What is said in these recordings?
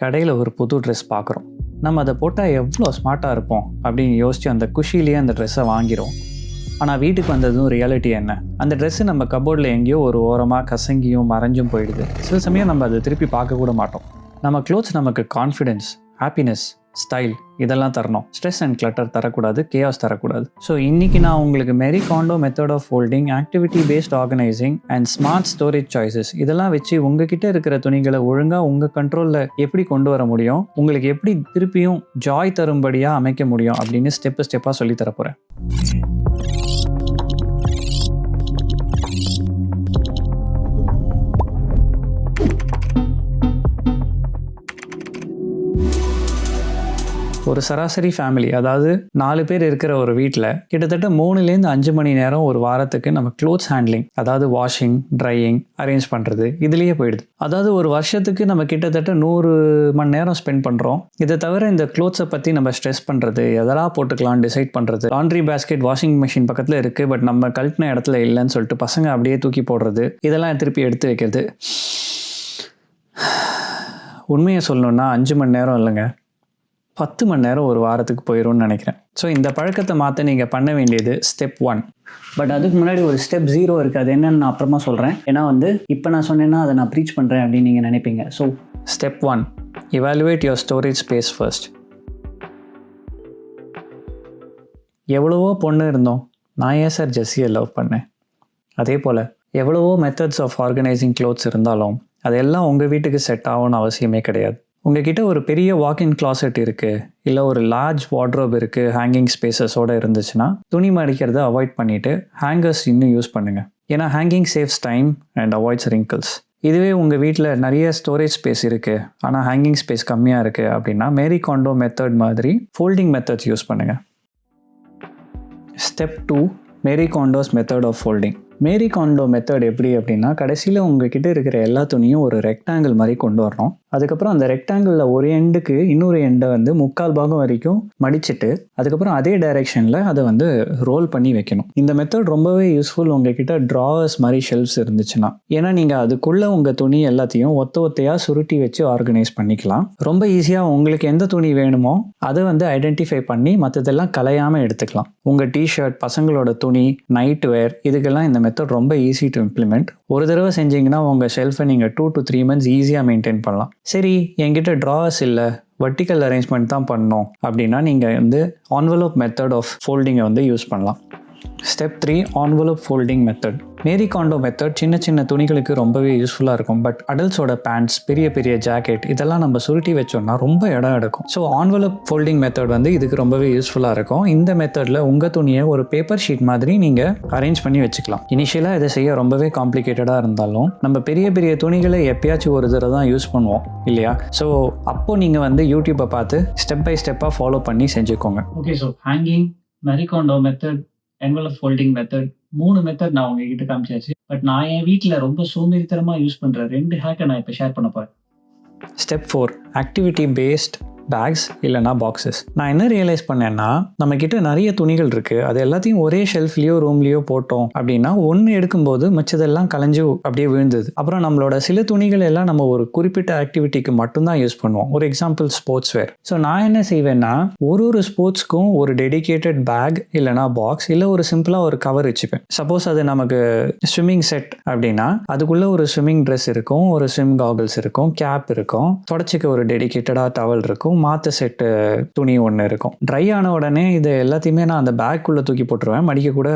கடையில் ஒரு புது ட்ரெஸ் பார்க்குறோம் நம்ம அதை போட்டால் எவ்வளோ ஸ்மார்ட்டாக இருப்போம் அப்படின்னு யோசித்து அந்த குஷிலேயே அந்த ட்ரெஸ்ஸை வாங்கிறோம் ஆனால் வீட்டுக்கு வந்ததும் ரியாலிட்டி என்ன? அந்த ட்ரெஸ்ஸு நம்ம கபோர்டில் எங்கேயோ ஒரு ஓரமாக கசங்கியும் மறைஞ்சும் போயிடுது. சில சமயம் நம்ம அதை திருப்பி பார்க்க கூட மாட்டோம். நம்ம க்ளோத்ஸ் நமக்கு கான்ஃபிடென்ஸ் ஹாப்பினஸ் ஸ்டைல் இதெல்லாம் தரணும். ஸ்ட்ரெஸ் அண்ட் கிளட்டர் தரக்கூடாது கேஆஸ் தரக்கூடாது. ஸோ இன்னைக்கு நான் உங்களுக்கு Marie Kondo method of holding activity based organising and smart storage choices இதெல்லாம் வச்சு உங்ககிட்ட இருக்கிற துணிகளை ஒழுங்காக உங்கள் கண்ட்ரோலில் எப்படி கொண்டு வர முடியும் உங்களுக்கு எப்படி திருப்பியும் ஜாய் தரும்படியாக அமைக்க முடியும் அப்படின்னு ஸ்டெப்பு ஸ்டெப்பாக சொல்லி ஒரு சராசரி ஃபேமிலி அதாவது நாலு பேர் இருக்கிற ஒரு வீட்டில் கிட்டத்தட்ட மூணுலேருந்து அஞ்சு மணி நேரம் ஒரு வாரத்துக்கு நம்ம க்ளோத்ஸ் ஹேண்ட்லிங் அதாவது வாஷிங் ட்ரையிங் அரேஞ்ச் பண்ணுறது இதுலேயே போயிடுது. அதாவது ஒரு வருஷத்துக்கு நம்ம கிட்டத்தட்ட நூறு மணி நேரம் ஸ்பெண்ட் பண்ணுறோம் இதை தவிர இந்த க்ளோத்ஸை பற்றி நம்ம ஸ்ட்ரெஸ் பண்ணுறது எதெல்லாம் போட்டுக்கலாம் டிசைட் பண்ணுறது லாண்ட்ரி பேஸ்கெட் வாஷிங் மிஷின் பக்கத்தில் இருக்குது பட் நம்ம கழட்டின இடத்துல இல்லைன்னு சொல்லிட்டு பசங்க அப்படியே தூக்கி போடுறது இதெல்லாம் திருப்பி எடுத்து வைக்கிறது. உண்மையை சொல்லணுன்னா அஞ்சு மணி நேரம் இல்லைங்க. பத்து மணி நேரம் ஒரு வாரத்துக்கு போயிடும்னு நினைக்கிறேன். ஸோ இந்த பழக்கத்தை மாற்ற நீங்கள் பண்ண வேண்டியது ஸ்டெப் ஒன் பட் அதுக்கு முன்னாடி ஒரு ஸ்டெப் ஜீரோ இருக்குது அது என்னன்னு நான் அப்புறமா சொல்கிறேன் ஏன்னா வந்து இப்போ நான் சொன்னேன்னா அதை நான் ப்ரீச் பண்ணுறேன் அப்படின்னு நீங்கள் நினைப்பீங்க. So step one evaluate your storage space first எவ்வளவோ பொண்ணு இருந்தோம். நான் ஏன் சார் ஜெஸ்ஸியை லவ் பண்ணேன்? அதே போல் எவ்வளவோ மெத்தட்ஸ் ஆஃப் ஆர்கனைசிங் க்ளோத்ஸ் இருந்தாலும் அதெல்லாம் உங்கள் வீட்டுக்கு செட் ஆகும்னு அவசியமே கிடையாது. உங்ககிட்ட ஒரு பெரிய வாக்இன் கிளாசெட் இருக்குது இல்லை ஒரு லார்ஜ் வார்ட்ரோப் இருக்குது ஹேங்கிங் ஸ்பேசஸோடு இருந்துச்சுன்னா துணி மடிக்கிறத அவாய்ட் பண்ணிவிட்டு ஹேங்கர்ஸ் இன்னும் யூஸ் பண்ணுங்கள் ஏன்னா hanging saves time and avoids wrinkles இதுவே உங்கள் வீட்டில் நிறைய ஸ்டோரேஜ் ஸ்பேஸ் இருக்குது ஆனால் ஹேங்கிங் ஸ்பேஸ் கம்மியாக இருக்குது அப்படின்னா மேரி காண்டோ மெத்தட் மாதிரி ஃபோல்டிங் மெத்தட்ஸ் யூஸ் பண்ணுங்கள் step two Marie Kondo's method of folding Marie Kondo method எப்படி அப்படின்னா கடைசியில் உங்ககிட்ட இருக்கிற எல்லா துணியும் ஒரு ரெக்டாங்கிள் மாதிரி கொண்டு வரணும். அதுக்கப்புறம் அந்த ரெக்டாங்கிளில் ஒரு எண்டுக்கு இன்னொரு எண்டை வந்து முக்கால் பாகம் வரைக்கும் மடிச்சிட்டு அதுக்கப்புறம் அதே டைரெக்ஷனில் அதை வந்து ரோல் பண்ணி வைக்கணும். இந்த மெத்தட் ரொம்பவே யூஸ்ஃபுல் உங்ககிட்ட ட்ராவர்ஸ் மாதிரி ஷெல்ஃப்ஸ் இருந்துச்சுன்னா. ஏன்னா நீங்கள் அதுக்குள்ளே உங்கள் துணி எல்லாத்தையும் ஒத்த ஒத்தையாக சுருட்டி வச்சு ஆர்கனைஸ் பண்ணிக்கலாம். ரொம்ப ஈஸியாக உங்களுக்கு எந்த துணி வேணுமோ அதை வந்து ஐடென்டிஃபை பண்ணி மற்றதெல்லாம் கலையாமல் எடுத்துக்கலாம். உங்கள் டிஷர்ட் பசங்களோட துணி நைட் வேர் இதுக்கெல்லாம் இந்த மெத்தட் ரொம்ப ஈஸி டு இம்ப்ளிமெண்ட் ஒரு தடவை செஞ்சீங்கன்னா உங்கள் ஷெல்ஃபை நீங்கள் டூ டு த்ரீ மந்த்ஸ் ஈஸியாக மெயின்டைன் பண்ணலாம். சரி என்கிட்ட ட்ராஸ் இல்லை வர்டிக்கல் அரேஞ்ச்மெண்ட் தான் பண்ணோம் அப்படின்னா நீங்கள் வந்து envelope மெத்தட் ஆஃப் ஃபோல்டிங்கை வந்து யூஸ் பண்ணலாம். Step three envelope folding method Marie Kondo method சின்ன சின்ன துணிகளுக்கு ரொம்பவே யூஸ்ஃபுல்லாக இருக்கும். பட் அடல்ட்ஸோட பேண்ட்ஸ் பெரிய பெரிய ஜாக்கெட் இதெல்லாம் நம்ம சுருட்டி வச்சோம்னா ரொம்ப இடம் எடுக்கும். ஸோ ஆன்வலப் ஃபோல்டிங் மெத்தட் வந்து இதுக்கு ரொம்பவே யூஸ்ஃபுல்லாக இருக்கும். இந்த மெத்தடில் உங்கள் துணியை ஒரு பேப்பர் ஷீட் மாதிரி நீங்கள் அரேஞ்ச் பண்ணி வச்சுக்கலாம். இனிஷியலாக இதை செய்ய ரொம்பவே காம்ப்ளிகேட்டடாக இருந்தாலும் நம்ம பெரிய பெரிய துணிகளை எப்பயாச்சும் ஒரு தடவை தான் யூஸ் பண்ணுவோம் இல்லையா? ஸோ அப்போ நீங்கள் வந்து யூடியூப்பை பார்த்து ஸ்டெப் பை ஸ்டெப்பாக ஃபாலோ பண்ணி செஞ்சுக்கோங்க. Okay so hanging Marie Kondo method envelope folding method மூணு மெத்தட் நான் உங்ககிட்ட காமிச்சாச்சு. பட் நான் என் வீட்டில் ரொம்ப சோம்பேறித்தனமாக யூஸ் பண்ணுற ரெண்டு ஹேக்கை நான் இப்போ ஷேர் பண்ண போகிறேன் step four activity based bags இல்லைனா பாக்ஸஸ் நான் என்ன ரியலைஸ் பண்ணேன்னா நம்மக்கிட்ட நிறைய துணிகள் இருக்குது அது எல்லாத்தையும் ஒரே ஷெல்ஃப்லேயோ ரூம்லேயோ போட்டோம் அப்படின்னா ஒன்று எடுக்கும்போது மிச்சதெல்லாம் கலைஞ்சு அப்படியே விழுந்தது. அப்புறம் நம்மளோட சில துணிகள் எல்லாம் நம்ம ஒரு குறிப்பிட்ட ஆக்டிவிட்டிக்கு மட்டும்தான் யூஸ் பண்ணுவோம். ஒரு எக்ஸாம்பிள் ஸ்போர்ட்ஸ் வேர் ஸோ நான் என்ன செய்வேன்னா ஒரு ஒரு ஸ்போர்ட்ஸ்க்கும் ஒரு டெடிகேட்டட் பேக் இல்லைனா பாக்ஸ் இல்லை ஒரு சிம்பிளாக ஒரு கவர் வச்சுப்பேன். சப்போஸ் அது நமக்கு ஸ்விம்மிங் செட் அப்படின்னா அதுக்குள்ளே ஒரு ஸ்விம்மிங் ட்ரெஸ் இருக்கும் ஒரு ஸ்விம் காகல்ஸ் இருக்கும் கேப் இருக்கும் தொடச்சிக்க ஒரு டெடிகேட்டடாக டவல் இருக்கும் மாற்ற செட்டு துணி ஒன்று இருக்கும். ட்ரை ஆன உடனே இது எல்லாத்தையுமே நான் அந்த பேக்குள்ளே தூக்கி போட்டுருவேன். மடிக்க கூட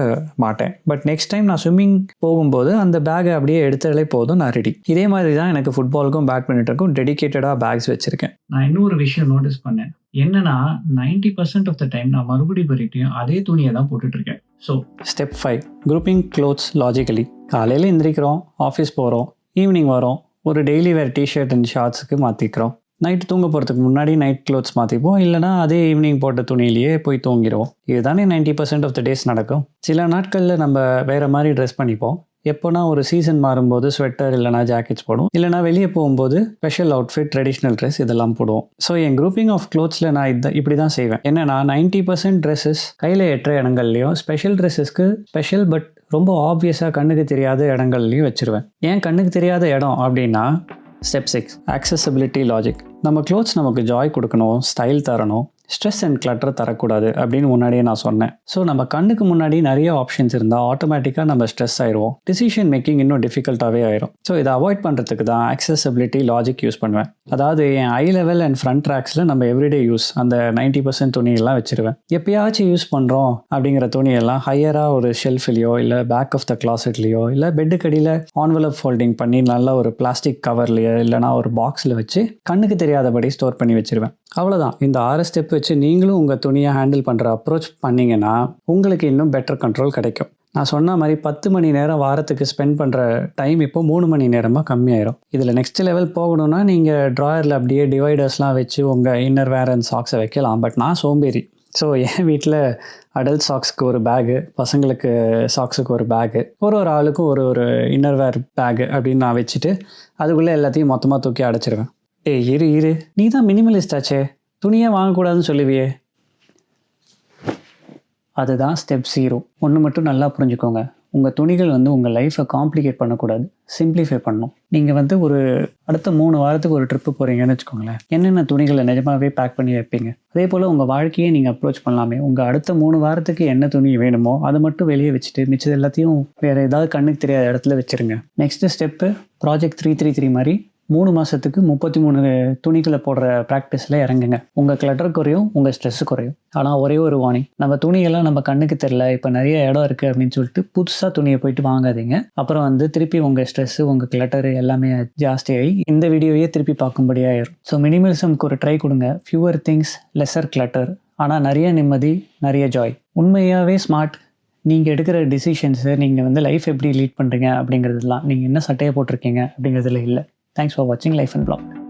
மாட்டேன். பட் நெக்ஸ்ட் டைம் நான் ஸ்விம்மிங் போகும்போது அந்த பேக்கை அப்படியே எடுத்தாலே போதும் நான் ரெடி இதே மாதிரி தான் எனக்கு ஃபுட்பாலுக்கும் பேட்மிண்டனுக்கும் டெடிகேட்டடாக பேக்ஸ் வச்சுருக்கேன். நான் இன்னொரு விஷயம் நோட்டீஸ் பண்ணேன். என்னன்னா ninety percent of the time நான் மறுபடியும் மறுபடியும் அதே துணியை தான் போட்டுட்டு இருக்கேன் so step five grouping clothes logically காலையில் எந்திரிக்கிறோம் ஆஃபீஸ் போகிறோம் ஈவினிங் வரோம் ஒரு daily wear T shirt and ஷார்ட்ஸுக்கு மாற்றிக்கிறோம் நைட் தூங்க போகிறதுக்கு முன்னாடி நைட் க்ளோத்ஸ் மாற்றிப்போம் இல்லைனா அதே ஈவினிங் போட்ட துணியிலேயே போய் தூங்கிடுவோம் இதுதானே ninety percent of the days நடக்கும். சில நாட்களில் நம்ம வேறு மாதிரி ட்ரெஸ் பண்ணிப்போம். எப்போனா ஒரு சீசன் மாறும்போது ஸ்வெட்டர் இல்லைனா ஜாக்கெட்ஸ் போடும் இல்லைனா வெளியே போகும்போது ஸ்பெஷல் அவுட்ஃபிட் ட்ரெடிஷ்னல் ட்ரெஸ் இதெல்லாம் போடுவோம். ஸோ என் குரூப்பிங் ஆஃப் க்ளோத்ஸில் நான் இதை இப்படி தான் செய்வேன். என்னன்னா நைன்ட்டி பர்சன்ட் ட்ரெஸ்ஸஸ் கையில் எட்டுற இடங்கள்லையும் ஸ்பெஷல் ட்ரெஸ்ஸஸ்க்கு ஸ்பெஷல் பட் ரொம்ப ஆப்வியஸாக கண்ணுக்கு தெரியாத இடங்கள்லையும் வச்சிருவேன். ஏன் கண்ணுக்கு தெரியாத இடம் அப்படின்னா ஸ்டெப் சிக்ஸ் accessibility லாஜிக் நம்ம க்ளோத்ஸ் நமக்கு ஜாய் கொடுக்கணும் ஸ்டைல் தரணும். ஸ்ட்ரெஸ் அண்ட் கிளட்டர் தரக்கூடாது அப்படின்னு முன்னாடியே நான் சொன்னேன். ஸோ நம்ம கண்ணுக்கு முன்னாடி நிறைய ஆப்ஷன்ஸ் இருந்தால் ஆட்டோமேட்டிக்காக நம்ம ஸ்ட்ரெஸ் ஆயிடுவோம் டிசிஷன் மேக்கிங் இன்னும் டிஃபிகல்ட்டாகவே ஆயிரும். ஸோ இதை அவாய்ட் பண்ணுறதுக்கு தான் accessibility லாஜிக் யூஸ் பண்ணுவேன். அதாவது என் ஐ லெவல் அண்ட் ஃப்ரண்ட் ட்ராக்ஸில் நம்ம எவ்ரிடே யூஸ் அந்த 90% பர்சன்ட் துணியெல்லாம் வச்சிருவேன். எப்பயாச்சும் யூஸ் பண்ணுறோம் அப்படிங்கிற துணியெல்லாம் ஹையராக ஒரு ஷெல்ஃப்லையோ இல்லை பேக் ஆஃப் த கிளாசெட்லேயோ இல்லை பெட்டுக்கடியில் ஆன்வலப் ஃபோல்டிங் பண்ணி நல்ல ஒரு பிளாஸ்டிக் கவர்லையோ இல்லைனா ஒரு பாக்ஸில் வச்சு கண்ணுக்கு தெரியாதபடி ஸ்டோர் பண்ணி வச்சிருவேன். அவ்வளோதான் இந்த ஆறு ஸ்டெப் வச்சு நீங்களும் உங்கள் துணியை ஹேண்டில் பண்ணுற அப்ரோச் பண்ணீங்கன்னா உங்களுக்கு இன்னும் பெட்டர் கண்ட்ரோல் கிடைக்கும். நான் சொன்ன மாதிரி பத்து மணி நேரம் வாரத்துக்கு ஸ்பெண்ட் பண்ணுற டைம் இப்போ மூணு மணி நேரமாக கம்மியாயிரும். இதில் நெக்ஸ்ட் லெவல் போகணும்னா நீங்கள் ட்ராயரில் அப்படியே டிவைடர்ஸ்லாம் வச்சு உங்கள் இன்னர் வேர் அண்ட் சாக்ஸை வைக்கலாம். பட் நான் சோம்பேறி. ஸோ என் வீட்டில் அடல்ட் சாக்ஸுக்கு ஒரு பேகு பசங்களுக்கு சாக்ஸுக்கு ஒரு பேகு ஒரு ஒரு ஆளுக்கும் ஒரு ஒரு இன்னர் வேர் பேகு அப்படின்னு நான் வச்சுட்டு அதுக்குள்ளே எல்லாத்தையும் மொத்தமாக தூக்கி அடைச்சிருவேன். ஏய் இரு இரு. நீ தான் மினிமலிஸ்டாச்சே துணியே வாங்கக்கூடாதுன்னு சொல்லுவியே. அதுதான் ஸ்டெப் ஜீரோ ஒன்று மட்டும் நல்லா புரிஞ்சுக்கோங்க. உங்கள் துணிகள் வந்து உங்கள் லைஃப்பை காம்ப்ளிகேட் பண்ணக்கூடாது. சிம்பிளிஃபை பண்ணணும் நீங்கள் வந்து ஒரு அடுத்த மூணு வாரத்துக்கு ஒரு ட்ரிப்பு போகிறீங்கன்னு வச்சுக்கோங்களேன். என்னென்ன துணிகளை நிஜமாகவே பேக் பண்ணி வைப்பீங்க? அதே போல் உங்கள் வாழ்க்கையை நீங்கள் அப்ரோச் பண்ணலாமே. உங்கள் அடுத்த மூணு வாரத்துக்கு என்ன துணி வேணுமோ அதை மட்டும் வெளியே வச்சுட்டு மிச்சது எல்லாத்தையும் வேறு ஏதாவது கண்ணுக்கு தெரியாத இடத்துல வச்சுருங்க. Next step project three three three மாதிரி மூணு மாதத்துக்கு முப்பத்தி மூணு துணிகளை போடுற ப்ராக்டிஸில் இறங்குங்க. உங்கள் கிளட்டர் குறையும் உங்கள் ஸ்ட்ரெஸ் குறையும். ஆனால் ஒரே ஒரு வார்னிங் நம்ம துணியெல்லாம் நம்ம கண்ணுக்கு தெரில இப்போ நிறைய இடம் இருக்குது அப்படின்னு சொல்லிட்டு புதுசாக துணியை போயிட்டு வாங்காதீங்க. அப்புறம் வந்து திருப்பி உங்கள் ஸ்ட்ரெஸ்ஸு உங்கள் கிளட்டர் எல்லாமே ஜாஸ்தியாகி இந்த வீடியோயே திருப்பி பார்க்கும்படியாயிரும் ஸோ மினிமலிசம்க்கு ஒரு ட்ரை கொடுங்க. ஃபியூவர் திங்ஸ் லெஸர் கிளட்டர் ஆனால் நிறைய நிம்மதி நிறைய ஜாய் உண்மையாகவே ஸ்மார்ட் நீங்கள் எடுக்கிற டிசிஷன்ஸு நீங்கள் வந்து லைஃப் எப்படி லீட் பண்ணுறீங்க அப்படிங்கிறதுலாம். நீங்கள் என்ன சட்டையை போட்டிருக்கீங்க அப்படிங்கிறதுல இல்லை. தேங்க்ஸ் ஃபார் வாட்சிங் லைஃப் அண்ட் பிளாக்